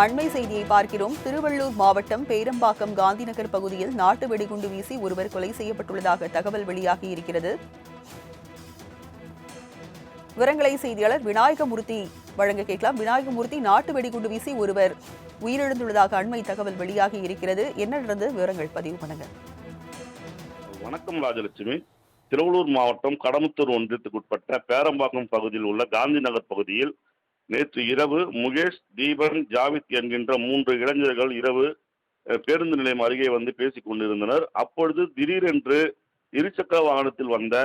அண்மை செய்தியை பார்க்கிறோம். திருவள்ளூர் மாவட்டம் பேரம்பாக்கம் காந்திநகர் பகுதியில் நாட்டு வெடிகுண்டு வீசி ஒருவர் கொலை செய்யப்பட்டுள்ளதாக தகவல் வெளியாகி இருக்கிறது. விவரங்களை செய்தியாளர் விநாயகமூர்த்தி வழங்க கேட்கலாம். விநாயகமூர்த்தி நாட்டு வெடிகுண்டு வீசி ஒருவர் உயிரிழந்துள்ளதாக அண்மை தகவல் வெளியாகி இருக்கிறது. என்ன நடந்தது? விவரங்கள் பதிவு பண்ணுங்க. வணக்கம் ராஜலட்சுமி. திருவள்ளூர் மாவட்டம் கடமுத்தூர் ஒன்றியத்துக்குட்பட்ட பேரம்பாக்கம் பகுதியில் உள்ள காந்தி நகர் பகுதியில் நேற்று இரவு முகேஷ் தீபன் ஜாவித் என்கின்ற மூன்று இளைஞர்கள் இரவு பேருந்து நிலையம் அருகே வந்து பேசிக் கொண்டிருந்தனர். அப்பொழுது திடீரென்று இருசக்கர வாகனத்தில் வந்த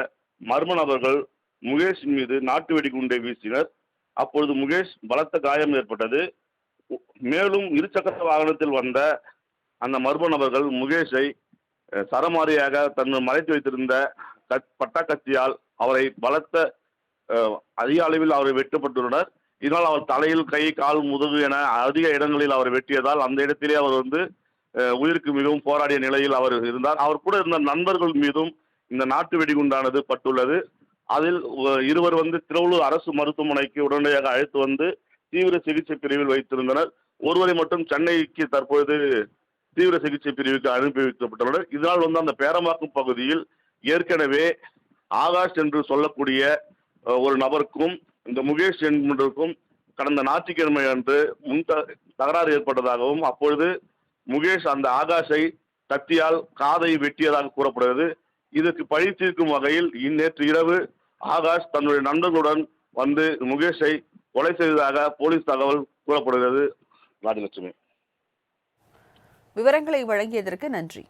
மர்ம நபர்கள் முகேஷின் மீது நாட்டு வெடிகுண்டை வீசினர். அப்பொழுது முகேஷ் பலத்த காயம் ஏற்பட்டது. மேலும் இருசக்கர வாகனத்தில் வந்த அந்த மர்ம நபர்கள் முகேஷை சரமாரியாக தன்னை மறைத்து வைத்திருந்த கத்- பட்டாக்கத்தியால் அவரை பலத்த அதிக அளவில் அவரை வெட்டப்பட்டுள்ளனர் இதனால் அவர் தலையில் கை கால் முதுகு என அதிக இடங்களில் அவர் வெட்டியதால் அந்த இடத்திலே அவர் வந்து உயிருக்கு மிகவும் போராடிய நிலையில் அவர் இருந்தார். அவர் கூட இருந்த நண்பர்கள் மீதும் இந்த நாட்டு வெடிகுண்டானது பட்டுள்ளது. அதில் இருவர் வந்து திருவள்ளூர் அரசு மருத்துவமனைக்கு உடனடியாக அழைத்து வந்து தீவிர சிகிச்சை பிரிவில் வைத்திருந்தனர். ஒருவரை மட்டும் சென்னைக்கு தற்பொழுது தீவிர சிகிச்சை பிரிவுக்கு அனுப்பி வைக்கப்பட்டுள்ளனர். இதனால் வந்து அந்த பேரமாக்கும் பகுதியில் ஏற்கனவே ஆகாஷ் என்று சொல்லக்கூடிய ஒரு நபருக்கும் இந்த முகேஷ் என்பதற்கும் கடந்த ஞாயிற்றுக்கிழமை அன்று முன் தகராறு ஏற்பட்டதாகவும் அப்பொழுது முகேஷ் அந்த ஆகாஷை கத்தியால் காதை வெட்டியதாக கூறப்படுகிறது. இதற்கு பழி தீர்க்கும் வகையில் இந்நேற்று இரவு ஆகாஷ் தன்னுடைய நண்பர்களுடன் வந்து முகேஷை கொலை செய்ததாக போலீஸ் தகவல் கூறப்படுகிறது. ராஜலட்சுமி. விவரங்களை வழங்கியதற்கு நன்றி.